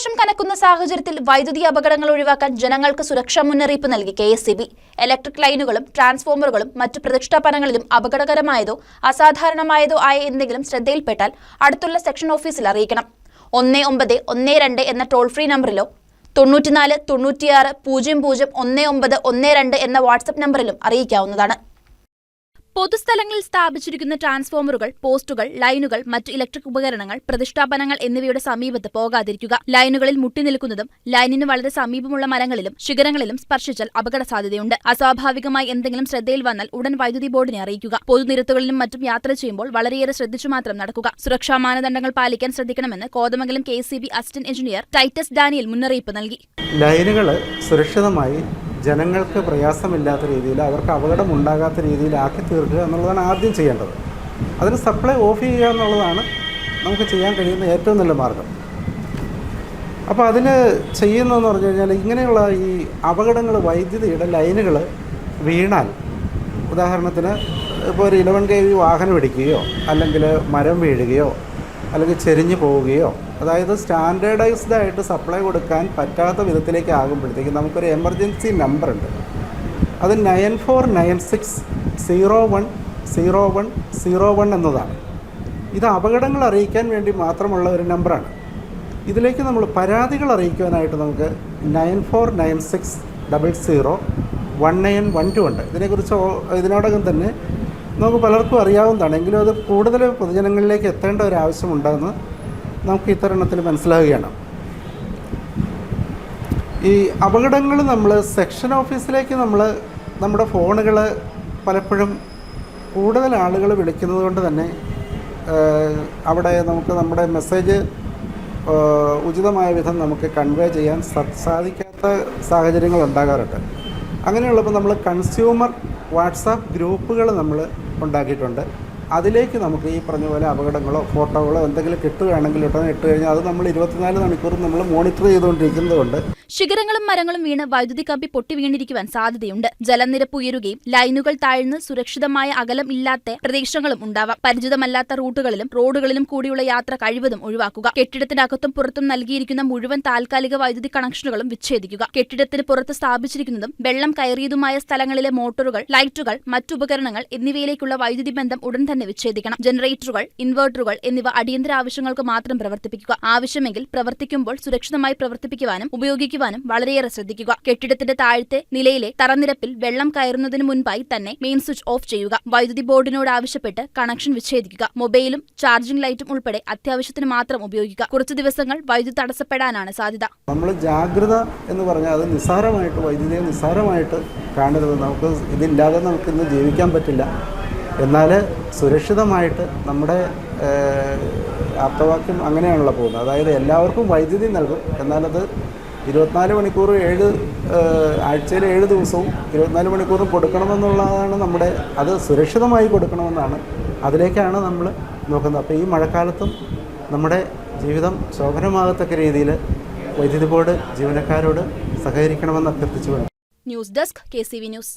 കാലവർഷം കനക്കുന്ന സാഹചര്യത്തിൽ വൈദ്യുതി അപകടങ്ങൾ ഒഴിവാക്കാൻ ജനങ്ങൾക്ക് സുരക്ഷാ മുന്നറിയിപ്പ് നൽകി കെ എസ് ഇലക്ട്രിക് ലൈനുകളും ട്രാൻസ്ഫോമറുകളും മറ്റു പ്രതിഷ്ഠാപനങ്ങളിലും അപകടകരമായതോ അസാധാരണമായതോ ആയ എന്തെങ്കിലും ശ്രദ്ധയിൽപ്പെട്ടാൽ അടുത്തുള്ള സെക്ഷൻ ഓഫീസിൽ അറിയിക്കണം. ഒന്ന് ഒമ്പത് ഒന്ന് രണ്ട് എന്ന ടോൾ ഫ്രീ നമ്പറിലോ തൊണ്ണൂറ്റിനാല് തൊണ്ണൂറ്റിയാറ് പൂജ്യം പൂജ്യം ഒന്ന് ഒമ്പത് ഒന്ന് രണ്ട് എന്ന വാട്സപ്പ് നമ്പറിലും അറിയിക്കാവുന്നതാണ്. പൊതുസ്ഥലങ്ങളിൽ സ്ഥാപിച്ചിരിക്കുന്ന ട്രാൻസ്ഫോമറുകൾ പോസ്റ്റുകൾ ലൈനുകൾ മറ്റ് ഇലക്ട്രിക് ഉപകരണങ്ങൾ പ്രതിഷ്ഠാപനങ്ങൾ എന്നിവയുടെ സമീപത്ത് പോകാതിരിക്കുക. ലൈനുകളിൽ മുട്ടിനിൽക്കുന്നതും ലൈനിന് വളരെ സമീപമുള്ള മരങ്ങളിലും ശിഖരങ്ങളിലും സ്പർശിച്ചാൽ അപകട സാധ്യതയുണ്ട് അസ്വാഭാവികമായി എന്തെങ്കിലും ശ്രദ്ധയിൽ വന്നാൽ ഉടൻ വൈദ്യുതി ബോർഡിനെ അറിയിക്കുക. പൊതുനിരത്തുകളിലും മറ്റും യാത്ര ചെയ്യുമ്പോൾ വളരെയേറെ ശ്രദ്ധിച്ചു മാത്രം നടക്കുക. സുരക്ഷാ മാനദണ്ഡങ്ങൾ പാലിക്കാൻ ശ്രദ്ധിക്കണമെന്ന് Kothamangalam K assistant engineer Titus Daniel മുന്നറിയിപ്പ് നൽകി. ലൈനുകൾ സുരക്ഷിതമായി ജനങ്ങൾക്ക് പ്രയാസമില്ലാത്ത രീതിയിൽ അവർക്ക് അപകടം ഉണ്ടാകാത്ത രീതിയിലാക്കി തീർക്കുക എന്നുള്ളതാണ് ആദ്യം ചെയ്യേണ്ടത്. അതിന് സപ്ലൈ ഓഫ് ചെയ്യുക എന്നുള്ളതാണ് നമുക്ക് ചെയ്യാൻ കഴിയുന്ന ഏറ്റവും നല്ല മാർഗം. അപ്പോൾ അതിന് ചെയ്യുന്നതെന്ന് പറഞ്ഞു കഴിഞ്ഞാൽ ഇങ്ങനെയുള്ള ഈ അപകടങ്ങൾ വൈദ്യുതിയുടെ ലൈനുകൾ വീണാൽ ഉദാഹരണത്തിന് ഇപ്പോൾ ഒരു ഇലവൻ കെ വി വാഹനം ഇടിക്കുകയോ അല്ലെങ്കിൽ മരം വീഴുകയോ അല്ലെങ്കിൽ ചെരിഞ്ഞു പോവുകയോ അതായത് സ്റ്റാൻഡേർഡൈസ്ഡ് ആയിട്ട് സപ്ലൈ കൊടുക്കാൻ പറ്റാത്ത വിധത്തിലേക്ക് ആകുമ്പോഴത്തേക്ക് നമുക്കൊരു എമർജൻസി നമ്പർ ഉണ്ട്. അത് nine four nine six zero one zero one zero one എന്നതാണ്. ഇത് അപകടങ്ങൾ അറിയിക്കാൻ വേണ്ടി മാത്രമുള്ള ഒരു നമ്പറാണ്. ഇതിലേക്ക് നമ്മൾ പരാതികൾ അറിയിക്കുവാനായിട്ട് നമുക്ക് nine four nine six double zero one nine one two ഉണ്ട്. ഇതിനെക്കുറിച്ച് ഇതിനോടകം തന്നെ നമുക്ക് പലർക്കും അറിയാവുന്നതാണ്. എങ്കിലും അത് കൂടുതൽ പൊതുജനങ്ങളിലേക്ക് എത്തേണ്ട ഒരു ആവശ്യമുണ്ടെന്ന് നമുക്ക് ഇത്തരണത്തിൽ മനസ്സിലാവുകയാണ്. ഈ അപകടങ്ങൾ നമ്മൾ സെക്ഷൻ ഓഫീസിലേക്ക് നമ്മൾ നമ്മുടെ ഫോണുകൾ പലപ്പോഴും കൂടുതൽ ആളുകൾ വിളിക്കുന്നത് കൊണ്ട് തന്നെ അവിടെ നമുക്ക് നമ്മുടെ മെസ്സേജ് ഉചിതമായ വിധം നമുക്ക് കൺവേ ചെയ്യാൻ സാധിക്കാത്ത സാഹചര്യങ്ങൾ ഉണ്ടാകാറുണ്ട്. അങ്ങനെയുള്ളപ്പോൾ നമ്മൾ കൺസ്യൂമർ വാട്സാപ്പ് ഗ്രൂപ്പുകൾ നമ്മൾ ഉണ്ടാക്കിയിട്ടുണ്ട്. അതിലേക്ക് നമുക്ക് ഈ പറഞ്ഞ പോലെ അപകടങ്ങളോ ഫോട്ടോകളോ എന്തെങ്കിലും കിട്ടുകയാണെങ്കിൽ ഉടനെ ഇട്ട് കഴിഞ്ഞാൽ അത് നമ്മൾ ഇരുപത്തിനാല് മണിക്കൂറും നമ്മൾ മോണിറ്റർ ചെയ്തുകൊണ്ടിരിക്കുന്നതുകൊണ്ട് ശിഖരങ്ങളും മരങ്ങളും വീണ് വൈദ്യുതി കമ്പി പൊട്ടി വീണിരിക്കുവാൻ സാധ്യതയുണ്ട്. ജലനിരപ്പ് ഉയരുകയും ലൈനുകൾ താഴ്ന്ന് സുരക്ഷിതമായ അകലം ഇല്ലാത്ത പ്രദേശങ്ങളും ഉണ്ടാവാം. പരിചിതമല്ലാത്ത റൂട്ടുകളിലും റോഡുകളിലും കൂടിയുള്ള യാത്ര കഴിവതും ഒഴിവാക്കുക. കെട്ടിടത്തിനകത്തും പുറത്തും നൽകിയിരിക്കുന്ന മുഴുവൻ താൽക്കാലിക വൈദ്യുതി കണക്ഷനുകളും വിച്ഛേദിക്കുക. കെട്ടിടത്തിന് പുറത്ത് സ്ഥാപിച്ചിരിക്കുന്നതും വെള്ളം കയറിയതുമായ സ്ഥലങ്ങളിലെ മോട്ടോറുകൾ ലൈറ്റുകൾ മറ്റുപകരണങ്ങൾ എന്നിവയിലേക്കുള്ള വൈദ്യുതി ബന്ധം ഉടൻ തന്നെ വിച്ഛേദിക്കണം. ജനറേറ്ററുകൾ ഇൻവെർട്ടറുകൾ എന്നിവ അടിയന്തര ആവശ്യങ്ങൾക്ക് മാത്രം പ്രവർത്തിപ്പിക്കുക. ആവശ്യമെങ്കിൽ പ്രവർത്തിക്കുമ്പോൾ സുരക്ഷിതമായി പ്രവർത്തിപ്പിക്കുവാനും ഉപയോഗിക്കുവാനും വളരെയേറെ ശ്രദ്ധിക്കുക. കെട്ടിടത്തിന്റെ താഴത്തെ നിലയിലെ തറനിരപ്പിൽ വെള്ളം കയറുന്നതിന് മുൻപായി തന്നെ മെയിൻ സ്വിച്ച് ഓഫ് ചെയ്യുക. വൈദ്യുതി ബോർഡിനോട് ആവശ്യപ്പെട്ട് കണക്ഷൻ വിച്ഛേദിക്കുക. മൊബൈലും ചാർജിംഗ് ലൈറ്റും ഉൾപ്പെടെ അത്യാവശ്യത്തിന് മാത്രം ഉപയോഗിക്കുക. കുറച്ചു ദിവസങ്ങൾ വൈദ്യുതി തടസ്സപ്പെടാനാണ് സാധ്യത. നമ്മൾ ജാഗ്രത എന്ന് പറഞ്ഞാൽ അത് നിസ്സാരമായിട്ട് വൈദ്യുതിയെ നിസ്സാരമായിട്ട് കാണരുത്. നമുക്ക് ഇതില്ലാതെ നമുക്ക് ഇന്ന് ജീവിക്കാൻ പറ്റില്ല. എന്നാൽ സുരക്ഷിതമായിട്ട് നമ്മുടെ ആപ്തവാക്യം അങ്ങനെയാണല്ലോ പോകുന്നത്. അതായത് എല്ലാവർക്കും വൈദ്യുതി നൽകും. എന്നാലത് ഇരുപത്തിനാല് മണിക്കൂർ ഏഴ് ആഴ്ചയിൽ ഏഴ് ദിവസവും ഇരുപത്തിനാല് മണിക്കൂറും കൊടുക്കണമെന്നുള്ളതാണ് നമ്മുടെ അത് സുരക്ഷിതമായി കൊടുക്കണമെന്നാണ് അതിലേക്കാണ് നമ്മൾ നോക്കുന്നത്. അപ്പോൾ ഈ മഴക്കാലത്തും നമ്മുടെ ജീവിതം ശോഭനമാകത്തക്ക രീതിയിൽ വൈദ്യുതി ബോർഡ് ജീവനക്കാരോട് സഹകരിക്കണമെന്ന് അഭ്യർത്ഥിച്ചുകൊണ്ട് ന്യൂസ് ഡെസ്ക് കെ ന്യൂസ്.